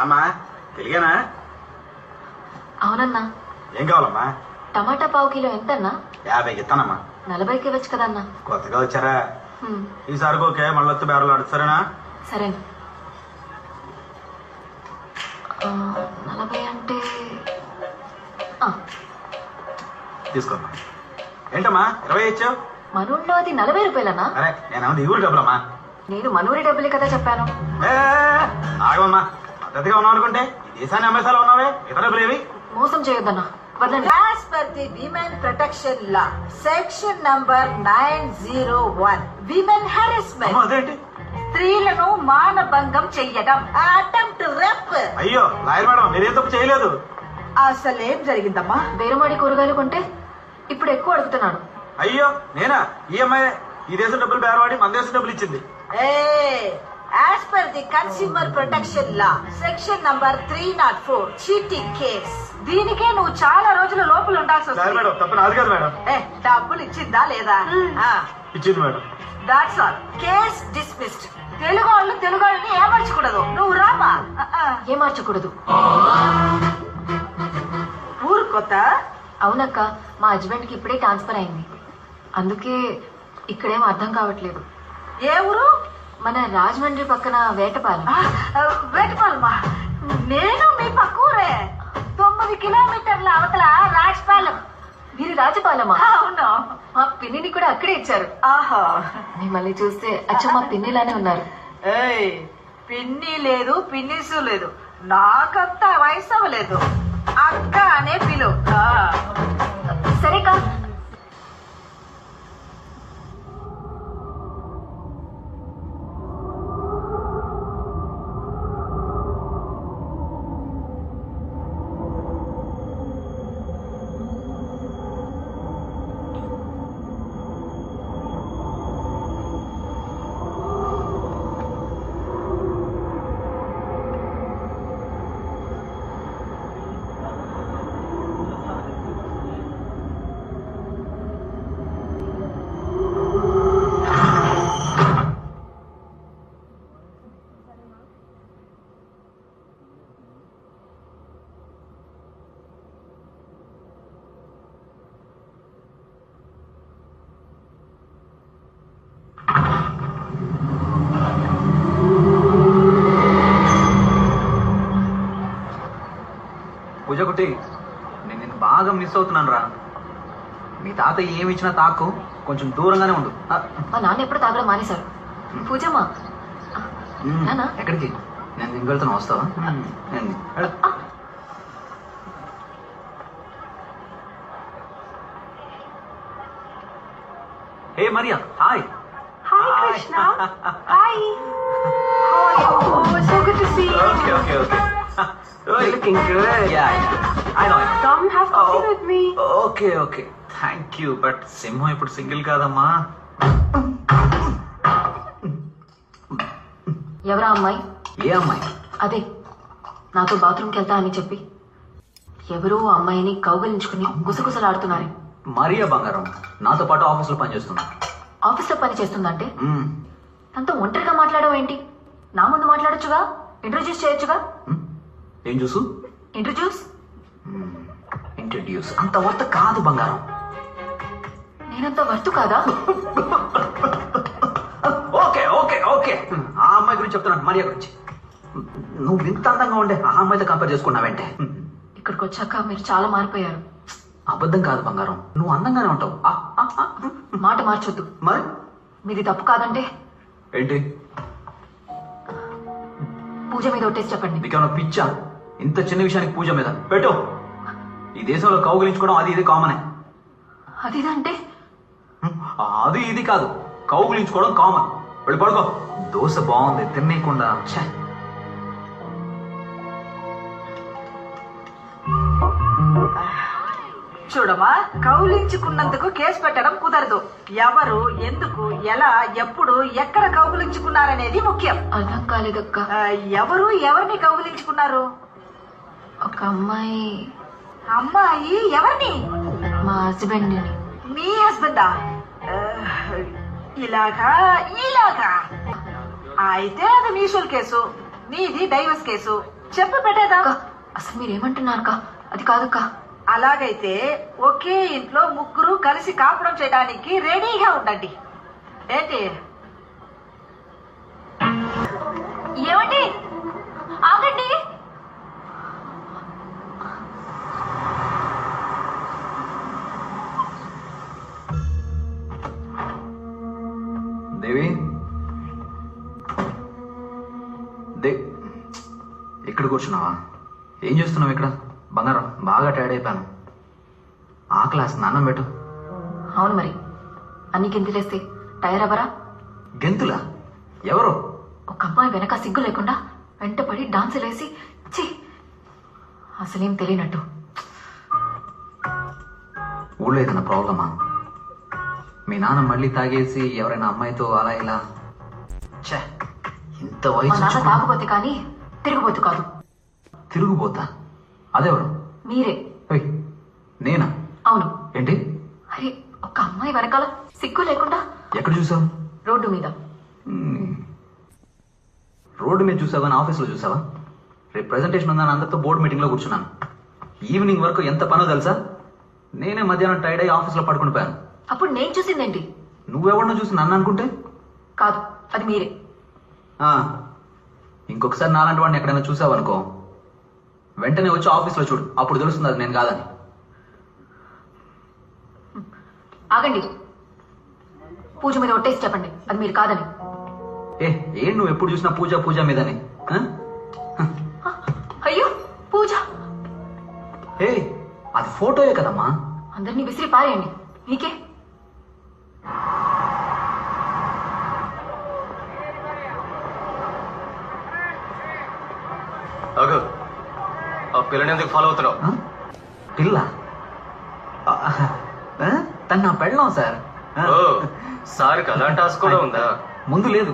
రామా తెలియనా? అవునన్నా. ఏం కావాలమ్మా? టమాటా పావు కిలో ఎంతన్నా? యాభైకి ఇస్తానమ్మా. నలభైకి ఇవ్వచ్చు కదన్నా. కొత్తగా వచ్చారా? హ్మ్, ఈసారి ఓకే మళ్ళీ వచ్చి బేరలు ఆడు సరేనా? సరేనా. ఆ, నలభై అంటే ఆ, తీసుకోమ్మా. ఏంటమ్మా ఇరవై ఇచ్చావు? మనూళ్ళో అది నలభై రూపాయలన్నా? అరే నేనేమన్నా ఈ ఊరు డబ్బులమ్మా? నేను మనూరి డబ్బులే కదా చెప్పాను. ఏ ఆగమ్మా పద్ధతిగా ఉన్నావు అనుకుంటే ఈ దేశాన్ని అమ్మేసాలో ఉన్నావే? ఇతర ఏవి మోసం చేయొద్దన్నా. As per the Women Protection Law, section number 901, women harassment, అదేంటి? స్త్రీలను మానభంగం చెయ్యడం. అటెంప్ట్ రెప్ అయ్యో లాయర్ మేడం మీరేం తప్పు చేయలేదు? అసలు ఏం జరిగిందమ్మా? బేరమాడి కూరగాయలు కొంటే ఇప్పుడు ఎక్కువ అడుగుతున్నాడు అయ్యో నేనా? ఈ అమ్మాయి. ఈ దేశం డబ్బులు బేరవాడి మన దేశం డబ్బులు ఇచ్చింది. ఏ as per the consumer protection law section number three not four cheating case దీనికే నువ్వు చాలా రోజుల లోపల ఉండాల్సి వస్తుంది. మేడం తప్పు నాది కాదు మేడం. ఏ డబ్బులు ఇచ్చిందా లేదా? ఇచ్చింది madam that's all case dismissed Telugu వాళ్ళు తెలుగు వాళ్ళని ఏమర్చకూడదు. నువ్వు రామా. ఏమార్చకూడదు? ఊరు కొత్త? అవునక్క మా హస్బెండ్కి ఇప్పుడే ట్రాన్స్ఫర్ అయింది. అందుకే ఇక్కడేం అర్థం కావట్లేదు. ఏ ఊరు? మన రాజమండ్రి పక్కన వేటపాలెం. వేటపాలమా? నేను మీ పక్క ఊరే తొమ్మిది కిలోమీటర్ల అవతల రాజపాలెం. మీరు రాజపాలెమా? అవును. మా పిన్నిని కూడా అక్కడే ఇచ్చారు. ఆహా. మిమ్మల్ని చూస్తే అచ్చ మా పిన్నిలానే ఉన్నారు. ఏయ్ పిన్ని లేదు పిన్నిసు లేదు. నాకంత వయసు అవ్వలేదు అక్క అనే పిలు. సరే కా పూజ కుట్టి నేను నిన్ను బాగా మిస్ అవుతున్నాను రా మీ తాత ఏమి ఇచ్చినా తాకు కొంచెం దూరంగానే ఉండు. ఆ, మా నాన్న ఎప్పుడు తాగడం మానేశారు. పూజమ్మా. నాన్న? ఎక్కడికి? నేను ఇంక వెళ్తాను వస్తావా నేను. Hey Maria. Hi. Hi, Krishna. Hi. Are you? Oh, so good to see you. Okay okay okay You're looking good. Yeah I know Come have coffee with me. Okay okay thank you but సింహం ఇప్పుడు single కాదమ్మా. ఎవరా అమ్మాయి? ఏ అమ్మాయి? అదే నాతో బాత్రూమ్కి వెళ్తా అని చెప్పి. ఎవరో ఆ అమ్మాయిని కౌగలించుకుని గుసగుసలాడుతున్నారే. మరియా బంగారం నాతో పాటు ఆఫీస్లో పనిచేస్తుంది. ఆఫీస్లో పని చేస్తుందంటే? మ్మ్. తనతో ఒంటరిగా మాట్లాడడం ఏంటి? నా ముందు మాట్లాడొచ్చుగా? ఇంట్రొడ్యూస్ చేయొచ్చుగా? మ్మ్. ఏం చూసు? ఇంట్రొడ్యూస్ ఇంట్రడ్యూస్ అంత వర్త కాదు బంగారం. నేనంత వర్తు కాదా? Okay okay okay. ఆ అమ్మాయి గురించి చెప్తున్నాను మరియా గురించి. నువ్వు ఇంత అందంగా ఉండే ఆ అమ్మాయితో కంపేర్ చేసుకున్నావంటే? ఇక్కడికి వచ్చాక మీరు చాలా మారిపోయారు. అబద్ధం కాదు బంగారం. నువ్వు అందంగానే ఉంటావు. మాట మార్చొద్దు. మరి? మీది తప్పు కాదంటే? ఏంటి? పూజ మీద ఒట్టేసి చెప్పండి. నీకేమైనా పిచ్చా? ఇంత చిన్న విషయానికి పూజ మీద. పెట్టు. ఈ దేశంలో కౌగులించుకోవడం అది ఇది కామనే. అదిదంటే అది ఇది కాదు. కౌగులించుకోవడం కామన్. వెళ్ళి పడుకో. దోశ బాగుంది తినేయకుండా. చూడమా కౌలించుకున్నందుకు కేసు పెట్టడం కుదరదు. ఎవరు ఎందుకు ఎలా ఎప్పుడు ఎక్కడ కౌగులించుకున్నారనేది ముఖ్యం. అర్థం కాలేదక్క. ఎవరు ఎవరిని కౌగులించుకున్నారు? ఒక అమ్మాయి. అమ్మాయి ఎవరిని? మా హస్బెండ్ని మీ హస్బెండా ఇలాగా ఇలాగా. అయితే అది మ్యూచువల్ కేసు నీది డైవర్స్ కేసు. చెప్పు పెట్టేదా అసలు మీరేమంటున్నారు అక్క అది కాదక్క. అలాగైతే ఒకే ఇంట్లో ముగ్గురు కలిసి కాపురం చేయడానికి రెడీగా ఉండండి. ఏంటి? ఏమండి? ఆగండి. దే ఇక్కడ కూర్చున్నావా ఏం చేస్తున్నావు ఇక్కడ? బంగారం బాగా టైర్డ్ అయిపోయాను. ఆ క్లాస్ నాన్నం పెట్టు. అవును మరి. అన్ని గెంతులేస్తే టైర్ అవరా గెంతులా? ఎవరు? ఒక అమ్మాయి వెనక సిగ్గు లేకుండా వెంటపడి డాన్సులు వేసి ఛీ! అసలేం తెలియనట్టు. ఊళ్ళో ఏదైనా ప్రాబ్లమా? మీ నాన్న మళ్ళీ తాగేసి ఎవరైనా అమ్మాయితో అలా ఇలా ఛే! ఇంత వయసు నాన్న తాగుబోతే కానీ తిరుగుబోతు కాదు. తిరుగుపోతా? అదెవరు? మీరే. నేనా? అవును. ఏంటి? అరే ఒక అమ్మాయి వెనకాల సిగ్గు లేకుండా ఎక్కడ చూసావు? రోడ్డు మీద. రోడ్డు మీద చూసావా? ఆఫీస్లో చూసావా? రేపు ప్రెజెంటేషన్ ఉందని అందరితో బోర్డు మీటింగ్లో కూర్చున్నాను. ఈవినింగ్ వరకు ఎంత పనో తెలుసా? నేనే మధ్యాహ్నం టైర్డ్ అయ్యి ఆఫీస్లో పడుకుని పోయాను అప్పుడు నేను చూసిందేంటి? నువ్వెవరినో చూసి నన్ను అనుకుంటే? కాదు అది మీరే. ఇంకొకసారి నాలాంటి వాడిని ఎక్కడైనా చూసావనుకో వెంటనే వచ్చి ఆఫీస్లో చూడు. అప్పుడు తెలుస్తుంది అది నేను కాదని. ఆగండి. పూజ మీద ఒట్టేసి చెప్పండి అది మీరు కాదని. ఏ ఏం నువ్వు ఎప్పుడు చూసినా పూజ పూజ మీదని? అయ్యో పూజ. ఏ అది ఫోటోయే కదమ్మా. అందరినీ విసిరి పారేయండి. మీకే అగు ఆ పిల్లని ఎందుకు ఫాలో అవుతున్నావు? పిల్ల? తను నా పెళ్ళం సార్. సార్కి అలాంటి ఆశ కూడా ఉందా? ముందు లేదు.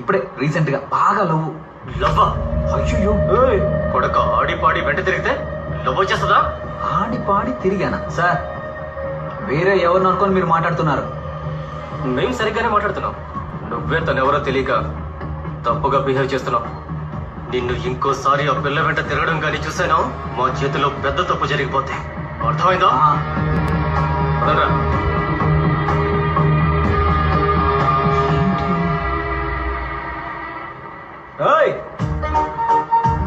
ఇప్పుడే రీసెంట్గా బాగా లవ్ అయ్యో కొడక ఆడి పాడి వెంట తిరిగితే లవ్ వచ్చేస్తుందా? ఆడి పాడి తిరిగానా? సార్ వేరే ఎవరిని అనుకొని మీరు మాట్లాడుతున్నారు? మేము సరిగ్గానే మాట్లాడుతున్నాం. నువ్వే తనెవరో తెలియక తప్పుగా బిహేవ్ చేస్తున్నావు. నిన్ను ఇంకోసారి ఆ పిల్ల వెంట తిరగడం కానీ చూసాను? మా చేతిలో పెద్ద తప్పు జరిగిపోతే. అర్థమైందా!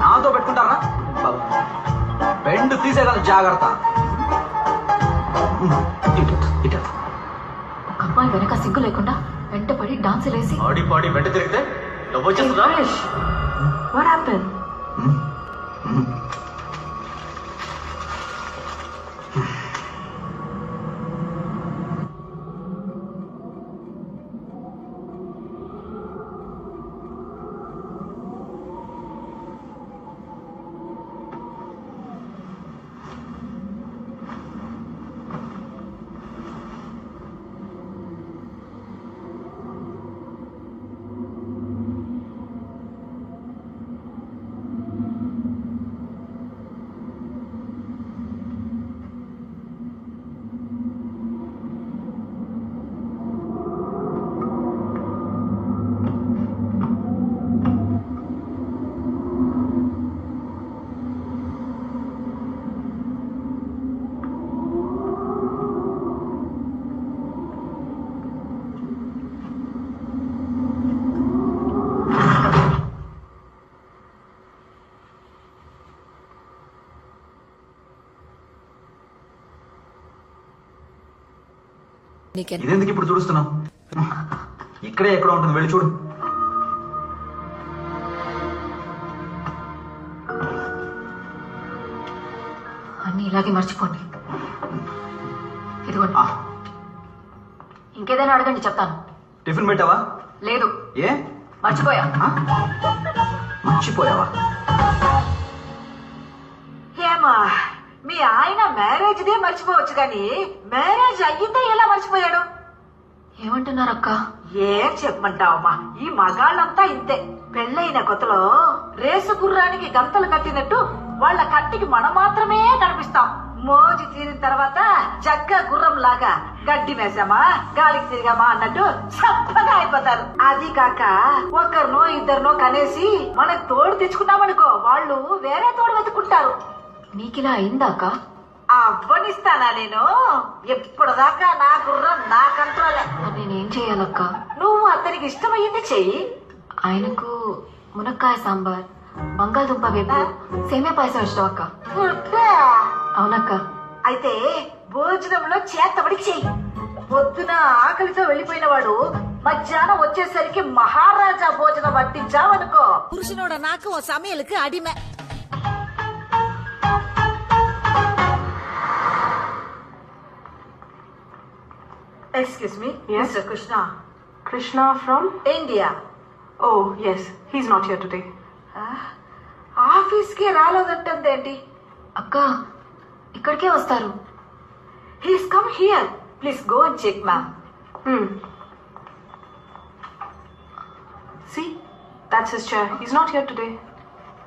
నాతో పెట్టుకుంటారా? బెండ్ తీసేయగల జాగ్రత్త. ఒక అమ్మాయి వెనక సిగ్గు లేకుండా వెంటపడి డాన్సులు వేసి ఆడి పాడి వెంట తిరిగితే? లవ్ వచ్చేస్తుందా What happened? Hmm? ఇదెందుకు ఇప్పుడు చూడుస్తున్నావు ఇక్కడే ఎక్కడ ఉంటుంది వెళ్ళి చూడు. అన్ని ఇలాగే మర్చిపోండి. ఇదిగోండి. ఇంకేదైనా అడగండి చెప్తాను. టిఫిన్ పెట్టావా? లేదు. ఏ? మర్చిపోయా? మర్చిపోయావా? ఏమా? ఆయన మ్యారేజ్ డే మర్చిపోవచ్చు కానీ మ్యారేజ్ అయ్యిందే ఎలా మర్చిపోయాడు? ఏమంటున్నారు అక్క ఏం చెప్పమంటావమ్మా ఈ మగాళ్ళంతా ఇంతే. పెళ్ళైన కొత్తలో రేసు గుర్రానికి గంతలు కట్టినట్టు వాళ్ళ కంటికి మనం మాత్రమే కనిపిస్తాం. మోజు తీరిన తర్వాత జగ్గ గుర్రం లాగా గడ్డి మేసామా గాలికి తిరిగామా అన్నట్టు చప్పగా అయిపోతారు. అది కాక ఒకరినో ఇద్దరినో కనేసి మనకు తోడు తెచ్చుకున్నామనుకో వాళ్ళు వేరే తోడు వెతుకుంటారు నీకిలా అయిందాక అవ్వనిస్తానా నేను ఎప్పటిదాకా నా గుర్రం నా కంట్రోలే మరి నేనేం చేయాలక్క నువ్వు అతనికి ఇష్టమయ్యింది చెయ్యి ఆయనకు మునక్కాయ సాంబార్ బంగాళదుంప వేపు సేమే పాయసం ఇష్టం అక్క గుడ్డా. అవునక్క అయితే భోజనంలో చేతబడి చెయ్యి పొద్దున ఆకలితో వెళ్ళిపోయిన వాడు మధ్యాహ్నం వచ్చేసరికి మహారాజా భోజనం వడ్డించావనుకో புருஷனோட நாக்கு உன் சமையலுக்கு அடிமை Excuse me Yes? Mister Krishna Krishna from? India Oh, yes. He's not here today. ఆఫీస్కి రాలేదంటుందేంటి అక్క ఇక్కడికే వస్తారు he's come here please go and check ma'am Hmm. See? That's his chair. He's not here today.